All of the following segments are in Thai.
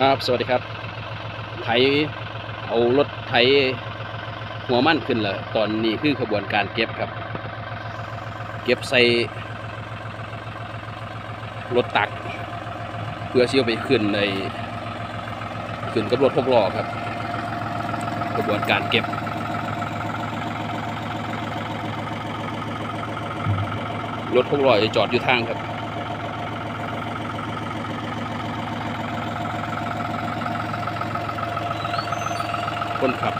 ครับสวัสดีครับ ไถเอารถไถหัวมั่นขึ้นแล้วตอนนี้คือขบวนการเก็บครับ เก็บใส่รถตัก เพื่อเชี่ยวไปขึ้นในขึ้นกับรถพกล้อครับ กระบวนการเก็บรถพกล้อจะจอดอยู่ทางครับ คนขับ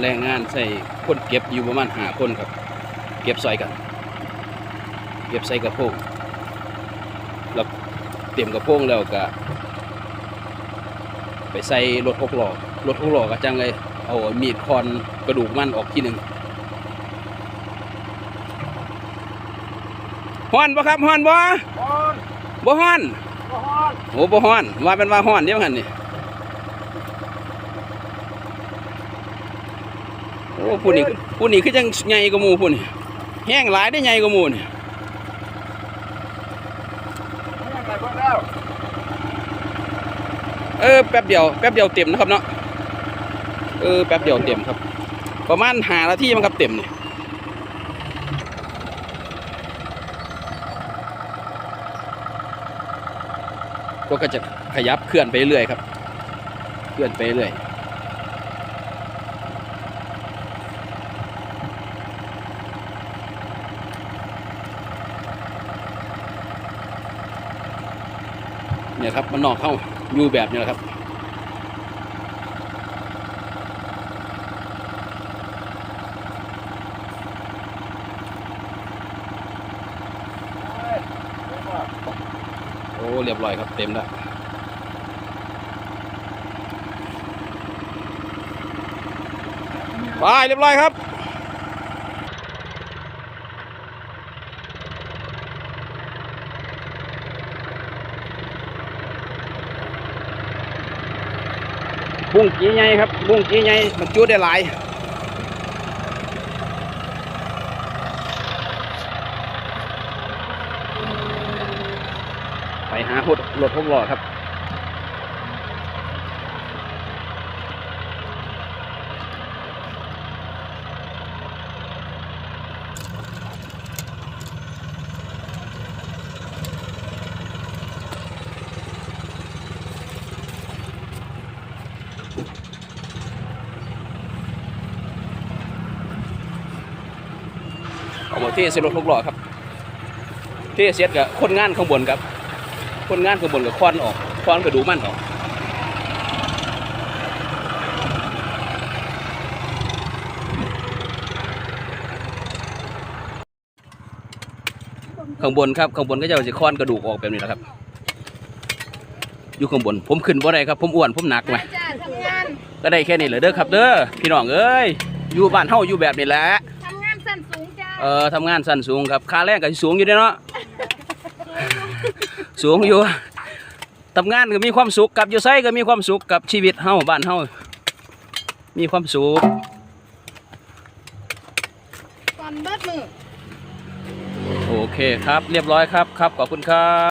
แรงงานใส่คนเก็บอยู่ประมาณหาคนครับ เก็บใส่กัน เก็บใส่กระโปงแล้วเตรียมกระโปงแล้วก็ ไปใส่รถหกล้อรถหกล้อก็จังเลยเอามีดคอนกระดูกมันออกทีหนึ่งฮ้อนบ่ครับฮ้อนบ่ฮอนบ่ฮ้อนฮอนโอ้บ่ฮ้อนว่าเป็นว่าฮ้อนเดี๋ยวหันนี่โอ้ผู้นี้ผู้นี้คือจังใหญ่กว่าหมู่ผู้นี่แห้งหลายได้ใหญ่กว่าหมู่นี่ นี่ยังไงพวกแล้ว เออแป๊บเดียวแป๊บเดียวเต็มนะครับเนาะเออแป๊บเดียวเต็มครับ ประมาณหานาทีมั้งครับเต็มนี่ก็จะขยับเคลื่อนไปเรื่อยครับเคลื่อนไปเรื่อยเนี่ยครับมันนอกเข้า อยู่แบบนี้แหละครับโอ้เรียบร้อยครับเต็มแล้วไปเรียบร้อยครับ บุ้งกี้ใหญ่ครับ บุ้งกี้ใหญ่มันจุได้หลายไปหาหดรถพกล้อครับ เอามาเทใส่รถพกล้อครับ เทเสร็จกับคนงานข้างบนครับ คนงานข้างบนกับควันออกควันกระดูกมันออกข้างบนครับข้างบนก็จะจะควันกระดูกออกแบบนี้แหละครับ อยู่ข้างบน ผมขึ้นบ่ได้ครับ ผมอ้วนผมหนักไหมจ้าทำงานก็ได้แค่นี้เลยเด้อครับ เด้อพี่น้องเอ้ยอยู่บ้านเฮาอยู่แบบนี้แหละ เอ่อทำงานสั้นสูงครับค่าแรงก็สิสูงอยู่เด้อเนาะ สูงอยู่ทำงานก็มีความสุขกับอยู่ไสก็มีความสุขกับชีวิตเฮาบ้านเฮามีความสุขก่อนเบิดมือ โอเคครับ เรียบร้อยครับครับขอบคุณครับ